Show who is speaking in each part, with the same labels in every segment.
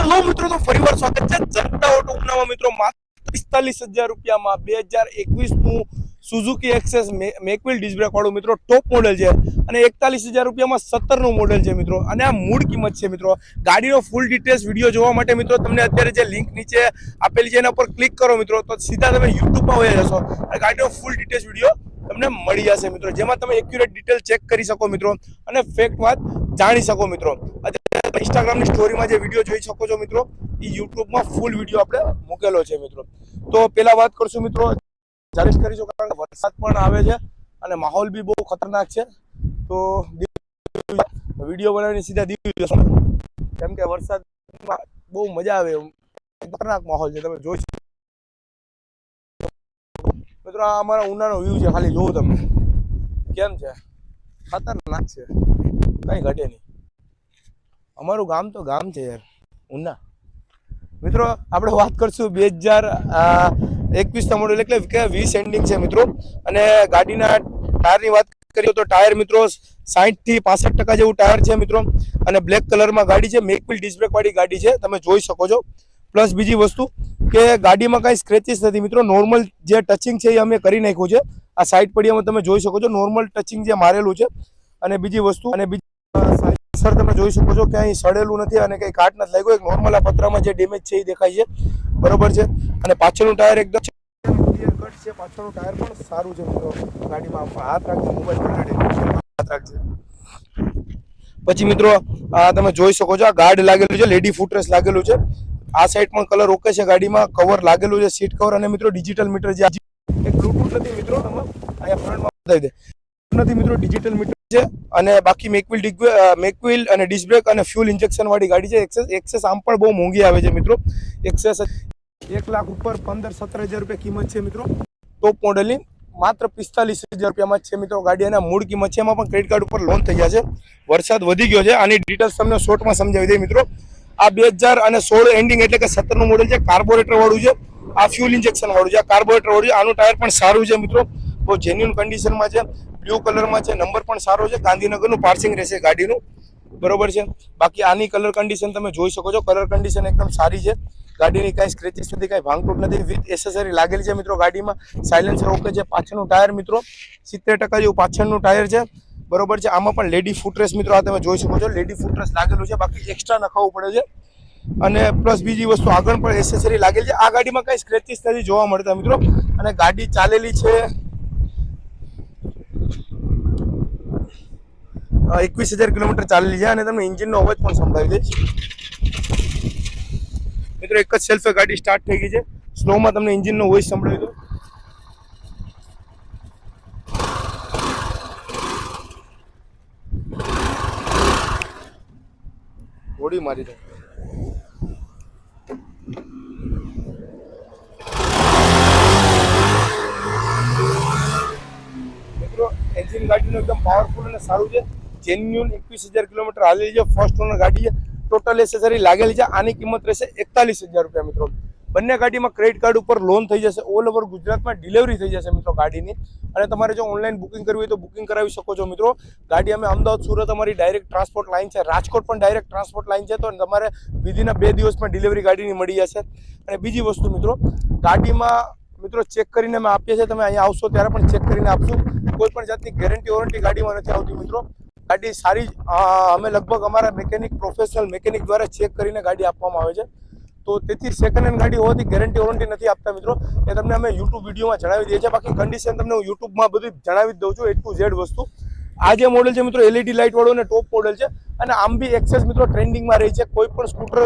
Speaker 1: Hello મિત્રો તો ફરીવાર સ્વાગત છે. જનતા ઓટો ઉનામાં મિત્રો માત્ર પિસ્તાલીસ હજાર રૂપિયામાં બે હજાર એકવીસનું સુઝુકી એક્સેસ મેકવિલ ડિસ્બ્રેક મિત્રો ટોપ મોડેલ છે. અને એકતાલીસ હજાર રૂપિયામાં સત્તરનું મોડેલ છે મિત્રો. અને આ મૂળ કિંમત છે મિત્રો. ગાડીનો ફૂલ ડિટેલ્સ વીડિયો જોવા માટે મિત્રો તમને અત્યારે જે લિંક નીચે આપેલી છે એના પર ક્લિક કરો મિત્રો. તો સીધા તમે યુટ્યુબમાં વયા જશો. અને ગાડીનો ફૂલ ડિટેલ્સ વીડિયો તમને મળી જશે મિત્રો. જેમાં તમે એક્યુરેટ ડિટેલ ચેક કરી શકો મિત્રો. અને ફેક્ટ વાત જાણી શકો મિત્રો. ઇન્સ્ટાગ્રામની સ્ટોરીમાં જે વીડિયો જોઈ શકો છો મિત્રો, એ યુટ્યુબમાં ફૂલ વીડિયો આપણે મૂકેલો છે મિત્રો. તો પેલા વાત કરશું મિત્રો જાહેર કરીશું કારણ કે વરસાદ પણ આવે છે અને માહોલ બી બહુ ખતરનાક છે. તો વીડિયો બનાવીને સીધા દીવ કેમ કે વરસાદમાં બહુ મજા આવે ખતરનાક માહોલ છે, તમે જોઈ. મિત્રો, આ અમારા ઉનાનો વ્યૂ છે, ખાલી જોવું તમે. કેમ છે? ખતરનાક છે. કઈ ઘટે નહીં. અમારું ગામ તો ગામ છે યાર, ઉના. મિત્રો, આપણે વાત કરશું બે હજાર એકવીસના મોડેલ એટલે કે વીસ એન્ડિંગ છે મિત્રો. અને ગાડીના ટાયરની વાત કરીએ તો ટાયર મિત્રો સાહીઠથી પાસઠ ટકા જેવું ટાયર છે મિત્રો. અને બ્લેક કલરમાં ગાડી છે મેકવિલ ડિસ્બ્રેકવાળી ગાડી છે, તમે જોઈ શકો છો. પ્લસ બીજી વસ્તુ કે ગાડીમાં કાંઈ સ્ક્રેચીસ નથી મિત્રો. નોર્મલ જે ટચિંગ છે એ અમે કરી નાખ્યું છે. આ સાઈડ પડિયામાં તમે જોઈ શકો છો નોર્મલ ટચિંગ જે મારેલું છે. અને બીજી વસ્તુ, અને બીજી સર, તમે જોઈ શકો છો કે અહીં સડેલું નથી અને કંઈ કાટ નથી લાગ્યો. એક નોર્મલ આ પતરામાં જે ડેમેજ છે એ દેખાય છે. બરોબર છે? અને પાછળનું ટાયર એકદમ પાછળનું ટાયર પણ સારું છે ગાડીમાં હાથ રાખજો મોબાઈલ હાથ રાખજો. પછી મિત્રો, આ તમે જોઈ શકો છો, આ ગાર્ડ લાગેલું છે લેડી ફૂટરેસ લાગેલું છે. આ સાઈડ પણ કલર ઓકે છે ગાડીમાં કવર લાગેલું છે સીટ કવર અને મિત્રો ડિજિટલ મીટર જે એક બ્લુટૂથ નથી, મિત્રો, તમે અહીંયા ફ્રન્ટમાં બતાવી દે. નથી, મિત્રો ડિજિટલ મીટર છે અને બાકી મેકવિલ મેકવિલ અને ડિસ્બ્રેક અને ફ્યુલ ઇન્જેક્શન વાળી ગાડી છે. એક્સેસ એક્સેસ આમ પણ બહુ મોંઘી આવે છે મિત્રો. એક્સેસ એક લાખ ઉપર પંદર સત્તર હજાર રૂપિયા કિંમત છે મિત્રો. ટોપ મોડલની માત્ર પિસ્તાલીસ હજાર રૂપિયામાં છે મિત્રો ગાડી અને મૂળ કિંમત છે. એમાં પણ ક્રેડિટ કાર્ડ ઉપર લોન થઈ ગયા છે. વરસાદ વધી ગયો છે. આની ડિટેલ્સ તમને શોર્ટમાં સમજાવી દે મિત્રો. આ બે હજાર અને સોળ એન્ડિંગ એટલે કે સત્તરનું મોડેલ છે. કાર્બોરેટરવાળું છે. આ ફ્યુલ ઇન્જેક્શનવાળું છે. આ કાર્બોરેટરવાળું છે. આનું ટાયર પણ સારું છે મિત્રો. બહુ જેન્યુન કન્ડિશનમાં છે. બ્લુ કલરમાં છે, નંબર પણ સારો છે, ગાંધીનગરનું પાર્સિંગ રહેશે ગાડીનું. બરોબર છે? બાકી આની કલર કન્ડિશન તમે જોઈ શકો છો કલર કન્ડિશન એકદમ સારી છે. ગાડીની કાંઈ સ્ક્રેચીસ નથી, કાંઈ ભાંગતૂટ નથી વિથ એસેસરી લાગેલી છે મિત્રો ગાડીમાં. સાયલેન્સર ઓકે છે, પાછળનું ટાયર મિત્રો, સિત્તેર ટકા જેવું પાછળનું ટાયર છે. બરોબર છે? આમાં પણ લેડી ફૂટરેસ મિત્રો આ તમે જોઈ શકો છો. લેડી ફૂટરેસ લાગેલું છે, બાકી એક્સ્ટ્રા નખાવવું પડે છે. અને પ્લસ બીજી વસ્તુ આગળ પણ એસેસરી લાગેલી છે. આ ગાડીમાં કાંઈ સ્ક્રેચિસ નથી જોવા મળતા મિત્રો. અને ગાડી ચાલેલી છે એકવીસ હજાર કિલોમીટર ચાલેલી છે અને તમને ઇન્જિનનો અવાજ પણ સંભળાવી દઈશ. મિત્રો, એક જ સેલ્ફે ગાડી સ્ટાર્ટ થઈ ગઈ છે. સ્લોમાં તમને ઇન્જિનનો વોઇસ સંભળાવી દો હોડી મારી દો મિત્રો, એન્જિન ગાડીનું એકદમ પાવરફુલ અને સારું છે. જેન્યુન એકવીસ હજાર કિલોમીટર હાલેલી છે ફર્સ્ટ ઓનર ગાડી છે ટોટલ એસેસરી લાગેલી છે, આની કિંમત રહેશે એકતાલીસ હજાર રૂપિયા મિત્રો. બંને ગાડીમાં ક્રેડિટ કાર્ડ ઉપર લોન થઈ જશે ઓલ ઓવર ગુજરાતમાં ડિલિવરી થઈ જશે મિત્રો ગાડીની. અને તમારે જો ઓનલાઈન બુકિંગ કરવી હોય તો બુકિંગ કરાવી શકો છો મિત્રો. ગાડી અમે અમદાવાદ, સુરત અમારી ડાયરેક્ટ ટ્રાન્સપોર્ટ લાઇન છે, રાજકોટ પણ ડાયરેક્ટ ટ્રાન્સપોર્ટ લાઇન છે, તો તમારે વિધિના બે દિવસમાં ડિલિવરી ગાડીની મળી જશે. અને બીજી વસ્તુ મિત્રો, ગાડીમાં મિત્રો ચેક કરીને અમે આપીએ છીએ, તમે અહીંયા આવશો ત્યારે પણ ચેક કરીને આપશું કોઈ પણ જાતની ગેરંટી વોરંટી ગાડીમાં નથી આવતી મિત્રો. ગાડી સારી અમે લગભગ અમારા મેકેનિક પ્રોફેશનલ મેકેનિક દ્વારા ચેક કરીને ગાડી આપવામાં આવે છે. તો તેથી સેકન્ડ હેન્ડ ગાડી હોવાથી ગેરંટી વોરંટી નથી આપતા મિત્રો. એ તમને અમે યુટ્યુબ વિડીયોમાં જણાવી દઈએ છીએ. બાકી કન્ડિશન તમને હું યુટ્યુબમાં બધું જણાવી દઉં છું એ ટુ ઝેડ વસ્તુ. આ જે મોડેલ છે મિત્રો એલઈડી લાઇટવાળો અને ટોપ મોડેલ છે. અને આમ બી એક્સેસ મિત્રો ટ્રેન્ડિંગમાં રહી છે. કોઈ પણ સ્કૂટર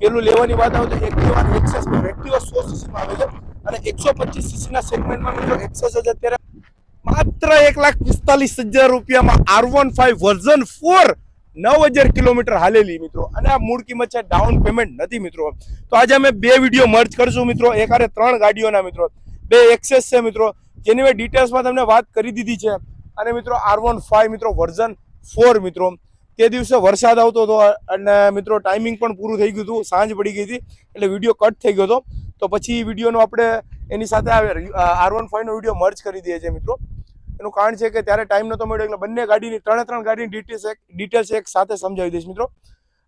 Speaker 1: પેલું લેવાની વાત આવે તો એક્ટિવા એક્સેસ એક્ટિવા સો સીસીમાં આવે છે. અને એકસો પચીસ સીસીના સેગમેન્ટમાં મિત્રો એક્સેસ જ અત્યારે માત્ર એક લાખ પિસ્તાલીસ હજાર રૂપિયામાં R one five version four નવ હજાર કિલોમીટર હાલેલી મિત્રો. અને આ મૂળ કિંમત છે ડાઉન પેમેન્ટ નથી મિત્રો. તો આજે અમે બે વીડિયો મર્જ કરશું મિત્રો. એક આરે ત્રણ ગાડીઓના મિત્રો. બે એક્સેસ છે મિત્રો. જેની મેં ડિટેલ્સમાં તમને વાત કરી દીધી છે. અને મિત્રો આર વન ફાઈવ મિત્રો વર્ઝન ફોર મિત્રો. તે દિવસે વરસાદ આવતો હતો અને મિત્રો ટાઈમિંગ પણ પૂરું થઈ ગયું હતું. સાંજ પડી ગઈ હતી. એટલે વીડિયો કટ થઈ ગયો હતો. તો પછી વિડીયોનો આપણે એની સાથે આર વન ફાઈવનો વીડિયો મર્જ કરી દઈએ છીએ મિત્રો. એનું કારણ છે કે ત્યારે ટાઈમ નહોતો મળ્યો, એટલે બંને ગાડીની, ત્રણે ત્રણ ગાડીની ડિટેલ્સ એક ડિટેલ્સ એક સાથે સમજાવી દઈશ મિત્રો.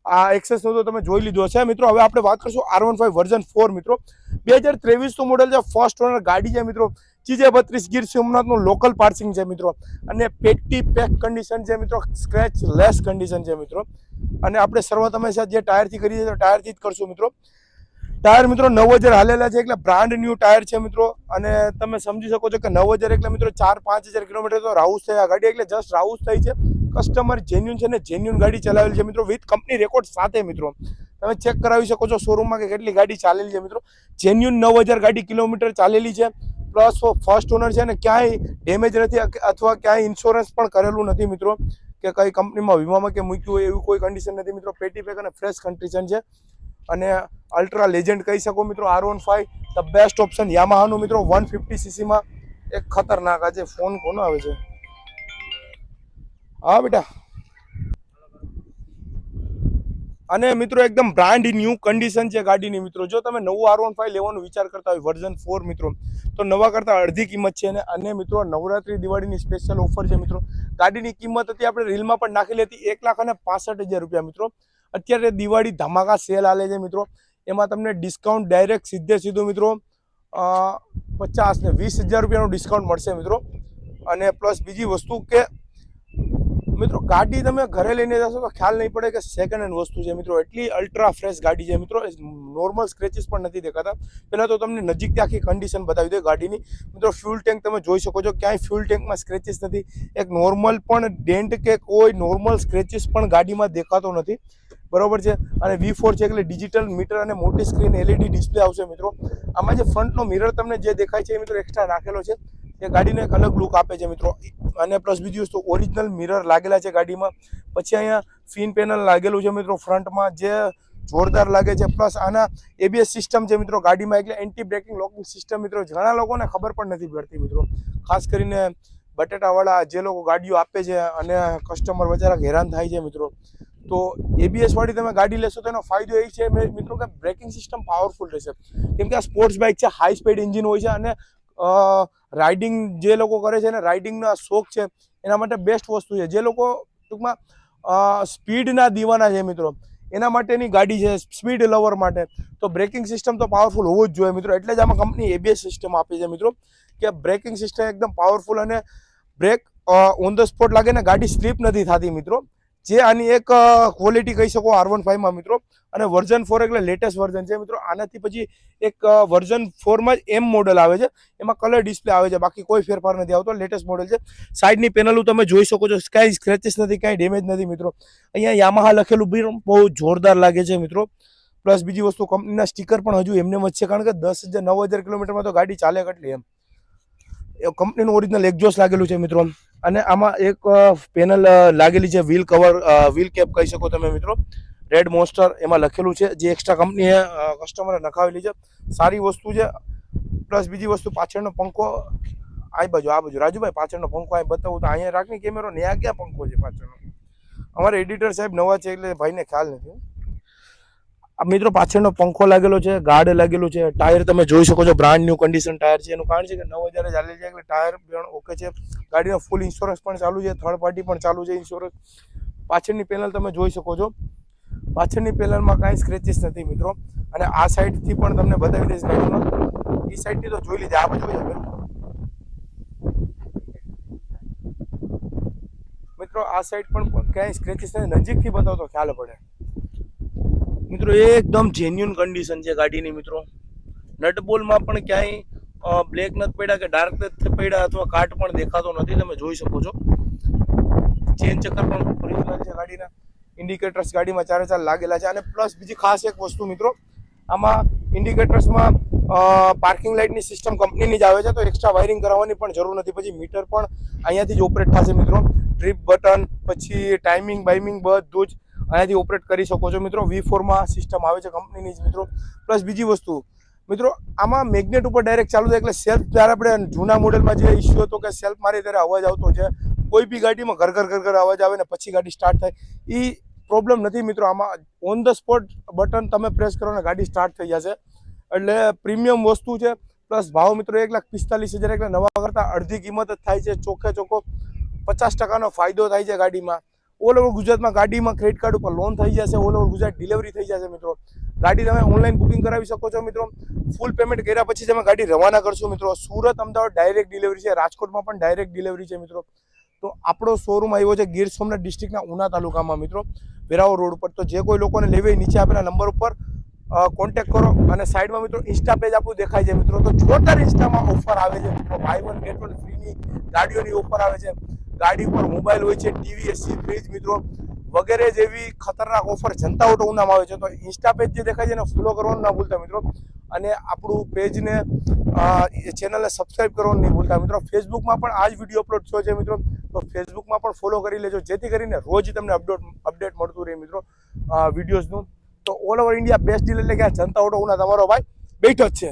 Speaker 1: આ એક્સેસનું તો તમે જોઈ લીધો હશે. મિત્રો, હવે આપણે વાત કરશું R one five version four મિત્રો. બે હજાર ત્રેવીસનું મોડલ છે ફર્સ્ટ ઓનર ગાડી છે મિત્રો, ચીજે બત્રીસ ગીર સોમનાથનું લોકલ પાર્સિંગ છે મિત્રો. અને પેટી પેક કન્ડિશન છે મિત્રો સ્ક્રેચ લેસ કન્ડિશન છે મિત્રો. અને આપણે શરૂઆત અમે જે ટાયરથી કરીએ છીએ ટાયરથી જ કરશું મિત્રો. ટાયર મિત્રો નવ હજાર હાલેલા છે એટલે બ્રાન્ડ ન્યૂ ટાયર છે મિત્રો. અને તમે સમજી શકો છો કે નવ હજાર એટલે મિત્રો ચાર પાંચ હજાર કિલોમીટર તો રાઉસ આ ગાડી એટલે જસ્ટ રાઉસ થઈ છે. કસ્ટમર જેન્યુન છે ને જેન્યુન ગાડી ચલાવેલી છે મિત્રો વિથ કંપની રેકોર્ડ સાથે મિત્રો. તમે ચેક કરાવી શકો છો શોરૂમમાં કે કેટલી ગાડી ચાલેલી છે મિત્રો. જેન્યુન નવ હજાર ગાડી કિલોમીટર ચાલેલી છે. પ્લસ ફર્સ્ટ ઓનર છે ને ક્યાંય ડેમેજ નથી અથવા ક્યાંય ઇન્સ્યોરન્સ પણ કરેલું નથી મિત્રો. કે કઈ કંપનીમાં વીમામાં કે મૂક્યું હોય એવી કોઈ કન્ડિશન નથી મિત્રો. પેટી પેક અને ફ્રેશ કન્ડિશન છે. અને અલ્ટ્રા લેજેન્ડ કહી શકો મિત્રો R one five the best option યામાહાનું મિત્રો વન ફિફ્ટી સીસીમાં એક ખતરનાક આજે ફોન કોનો આવે છે? હા બેટા. અને મિત્રો એકદમ બ્રાન્ડ ન્યૂ કન્ડિશન છે ગાડીની મિત્રો. જો તમે નવું આર વન ફાઈવ લેવાનો વિચાર કરતા હોય વર્ઝન ફોર મિત્રો, તો નવા કરતાં અડધી કિંમત છે અને અને મિત્રો નવરાત્રી દિવાળીની સ્પેશિયલ ઓફર છે મિત્રો. ગાડીની કિંમત હતી આપણે રીલમાં પણ નાખેલી હતી, એક લાખ અને પાસઠ હજાર રૂપિયા મિત્રો. અત્યારે દિવાળી ધમાકા સેલ આલે છે મિત્રો. એમાં તમને ડિસ્કાઉન્ટ ડાયરેક્ટ સીધે સીધું મિત્રો પચાસ ને વીસ હજાર રૂપિયાનું ડિસ્કાઉન્ટ મળશે મિત્રો. અને પ્લસ બીજી વસ્તુ કે, મિત્રો ગાડી તમે ઘરે લઈને જશો તો ખ્યાલ નહીં પડે કે સેકન્ડ હેન્ડ વસ્તુ છે મિત્રો. એટલી અલ્ટ્રા ફ્રેશ ગાડી છે મિત્રો. નોર્મલ સ્ક્રેચીસ પણ નથી દેખાતા. પહેલાં તો તમને નજીકથી આખી કન્ડિશન બતાવી દે ગાડીની. મિત્રો ફ્યુલ ટેન્ક તમે જોઈ શકો છો, ક્યાંય ફ્યુલ ટેન્કમાં સ્ક્રેચિસ નથી. એક નોર્મલ પણ ડેન્ટ કે કોઈ નોર્મલ સ્ક્રેચીસ પણ ગાડીમાં દેખાતો નથી. બરોબર છે? અને વી ફોર છે એટલે ડિજિટલ મીટર અને મોટી સ્ક્રીન એલઈડી ડિસ્પ્લે આવશે મિત્રો. આમાં જે ફ્રન્ટનો મિરર તમને જે દેખાય છે એ મિત્રો એક્સ્ટ્રા નાખેલો છે. એ ગાડીને એક અલગ લુક આપે છે મિત્રો. અને પ્લસ બીજી વસ્તુ ઓરિજિનલ મિરર લાગેલા છે ગાડીમાં. પછી અહીંયા ફિન પેનલ લાગેલું છે મિત્રો ફ્રન્ટમાં, જે જોરદાર લાગે છે. પ્લસ આના એબીએસ સિસ્ટમ છે મિત્રો ગાડીમાં, એટલે એન્ટી બ્રેકિંગ લોકિંગ સિસ્ટમ મિત્રો. ઘણા લોકોને ખબર પણ નથી પડતી મિત્રો. ખાસ કરીને બટેટાવાળા જે લોકો ગાડીઓ આપે છે અને કસ્ટમર બચારા હેરાન થાય છે મિત્રો. તો એબીએસ વાળી તમે ગાડી લેશો તો એનો ફાયદો એ છે મિત્રો, કે બ્રેકિંગ સિસ્ટમ પાવરફુલ રહેશે. કેમ કે આ સ્પોર્ટ્સ બાઇક છે હાઈ સ્પીડ એન્જિન હોય છે અને રાઇડિંગ જે લોકો કરે છે ને રાઇડિંગનો શોખ છે, એના માટે બેસ્ટ વસ્તુ છે. જે લોકો ટૂંકમાં સ્પીડના દીવાના છે મિત્રો, એના માટેની ગાડી છે, સ્પીડ લવર માટે. તો બ્રેકિંગ સિસ્ટમ તો પાવરફુલ હોવું જ જોઈએ મિત્રો. એટલે જ આમાં કંપની એબીએસ સિસ્ટમ આપી છે મિત્રો, કે બ્રેકિંગ સિસ્ટમ એકદમ પાવરફુલ અને બ્રેક ઓન ધ સ્પોટ લાગે ને ગાડી સ્લીપ નથી થતી મિત્રો. જે આની એક ક્વોલિટી કહી શકો આર વન ફાઈવમાં મિત્રો. અને વર્ઝન ફોર એટલે લેટેસ્ટ વર્ઝન છે મિત્રો. આનાથી પછી એક વર્ઝન ફોરમાં જ એમ મોડલ આવે છે. એમાં કલર ડિસ્પ્લે આવે છે. બાકી કોઈ ફેરફાર નથી આવતો. લેટેસ્ટ મોડલ છે. સાઈડની પેનલું તમે જોઈ શકો છો. કાંઈ સ્ક્રેચિસ નથી, કાંઈ ડેમેજ નથી મિત્રો. અહીંયા યામાહા લખેલું બી બહુ જોરદાર લાગે છે મિત્રો. પ્લસ બીજી વસ્તુ, કંપનીના સ્ટીકર પણ હજુ એમને જ છે. કારણ કે દસ હજાર, નવ હજાર કિલોમીટરમાં તો ગાડી ચાલે કેટલી એમ. કંપનીનું ઓરિજિનલ એક્ઝોસ્ટ લાગેલું છે મિત્રો. અને આમાં એક પેનલ લાગેલી છે વ્હીલ કવર વ્હીલ કેપ કહી શકો તમે મિત્રો. રેડ મોસ્ટર એમાં લખેલું છે. જે એક્સ્ટ્રા કંપનીએ કસ્ટમરે નખાવેલી છે. સારી વસ્તુ છે. પ્લસ બીજી વસ્તુ પાછળનો પંખો આ બાજુ આ બાજુ. રાજુભાઈ, પાછળનો પંખો અહીં બતાવું તો અહીંયા રાખની કેમેરો ને આ ક્યાં પંખો છે પાછળનો? અમારે એડિટર સાહેબ નવા છે એટલે ભાઈને ખ્યાલ નથી. મિત્રો પાછળનો પંખો લાગેલો છે, ગાર્ડ લાગેલું છે. ટાયર તમે જોઈ શકો છો બ્રાન્ડ ન્યુ કન્ડિશન ટાયર છે. એનું કારણ છે કે નવ હજાર ચાલે છે એટલે ટાયર ઓકે છે. ગાડીનો ફૂલ ઇન્સ્યોરન્સ પણ ચાલુ છે થર્ડ પાર્ટી પણ ચાલુ છે ઇન્સ્યોરન્સ પાછળની પેનલ તમે જોઈ શકો છો. પાછળની પેનલમાં કાંઈ સ્ક્રેચીસ નથી મિત્રો. અને આ સાઈડથી પણ તમને બતાવી દઈશ ગાડીમાં એ સાઈડથી તો જોઈ લીધી. આ બાજુ છે? મિત્રો, આ સાઈડ પણ ક્યાંય સ્ક્રેચીસ નથી. નજીકથી બતાવો તો ખ્યાલ પડે. મિત્રો, એકદમ જેન્યુન કન્ડિશન છે ગાડીની મિત્રો. નટબોલમાં પણ ક્યાંય બ્લેક નથી પડ્યા કે ડાર્ક નથી પડ્યા અથવા કાટ પણ દેખાતો નથી, તમે જોઈ શકો છો. ચેન ચક્કર પણ ઓરિજિનલ છે ગાડીના. ઇન્ડિકેટર્સ ગાડીમાં ચારે ચાર લાગેલા છે. અને પ્લસ બીજી ખાસ એક વસ્તુ મિત્રો, આમાં ઇન્ડિકેટર્સમાં પાર્કિંગ લાઇટની સિસ્ટમ કંપનીની જ આવે છે, તો એક્સ્ટ્રા વાયરિંગ કરાવવાની પણ જરૂર નથી. પછી મીટર પણ અહીંયાથી જ ઓપરેટ થશે મિત્રો. ટ્રીપ બટન પછી ટાઈમિંગ બાઇમિંગ બધું જ અહીંયાથી ઓપરેટ કરી શકો છો મિત્રો. વી ફોરમાં સિસ્ટમ આવે છે કંપનીની જ મિત્રો. પ્લસ બીજી વસ્તુ મિત્રો, આમાં મેગ્નેટ ઉપર ડાયરેક્ટ ચાલુ થાય એટલે સેલ્ફ જ્યારે આપણે જૂના મોડેલમાં જે ઇસ્યુ હતો કે સેલ્ફ મારી ત્યારે અવાજ આવતો છે, કોઈ બી ગાડીમાં ઘર ઘર ઘર ઘર અવાજ આવે ને પછી ગાડી સ્ટાર્ટ થાય એ પ્રોબ્લેમ નથી મિત્રો. આમાં ઓન ધ સ્પોટ બટન તમે પ્રેસ કરો ને ગાડી સ્ટાર્ટ થઈ જશે. એટલે પ્રીમિયમ વસ્તુ છે પ્લસ ભાવ મિત્રો એક લાખ પિસ્તાલીસ હજાર એટલે નવા કરતાં અડધી કિંમત જ થાય છે, ચોખ્ખે ચોખ્ખો પચાસ ટકાનો ફાયદો થાય છે ગાડીમાં. ઓલ ઓવર ગુજરાતમાં ગાડીમાં ક્રેડિટ કાર્ડ ઉપર લોન થઈ જશે ઓલ ઓવર ગુજરાત ડિલિવરી થઈ જશે મિત્રો. ગાડી તમે ઓનલાઈન બુકિંગ કરાવી શકો છો મિત્રો. ફૂલ પેમેન્ટ કર્યા પછી તમે ગાડી રવાના કરશો મિત્રો. સુરત, અમદાવાદ ડાયરેક્ટ ડિલિવરી છે. રાજકોટમાં પણ ડાયરેક્ટ ડિલિવરી છે મિત્રો. તો આપણો શોરૂમ આવ્યો છે ગીર સોમનાથ ડિસ્ટ્રિક્ટના ઉના તાલુકામાં મિત્રો. વેરાવો રોડ ઉપર. તો જે કોઈ લોકોને લેવી નીચે આપેલા નંબર ઉપર કોન્ટેક્ટ કરો અને સાઈડમાં મિત્રો ઇન્સ્ટા પેજ આપણું દેખાય છે મિત્રો. તો જોરદાર ઇન્સ્ટામાં ઓફર આવે છે મિત્રો. બાય વન ગેટ વન ફ્રીની ગાડીઓની ઓફર આવે છે. ગાડી ઉપર મોબાઈલ હોય છે ટીવી એસી ફ્રીજ મિત્રો. વગેરે જેવી ખતરનાક ઓફર જનતા ઓટો ઉનામાં આવે છે. તો ઇન્સ્ટા પેજ જે દેખાય છે એને ફોલો કરવાનું ના ભૂલતા મિત્રો. અને આપણું પેજને ચેનલને સબસ્ક્રાઈબ કરવાનું નહીં ભૂલતા મિત્રો. ફેસબુકમાં પણ આ જ વીડિયો અપલોડ થયો છે મિત્રો. તો ફેસબુકમાં પણ ફોલો કરી લેજો. જેથી કરીને રોજ તમને અપડેટ અપડેટ મળતું રહે મિત્રો વિડીયોઝનું તો all over India best deal એટલે કે જનતા ઓટો ઉના તમારો ભાઈ બેઠો જ છે.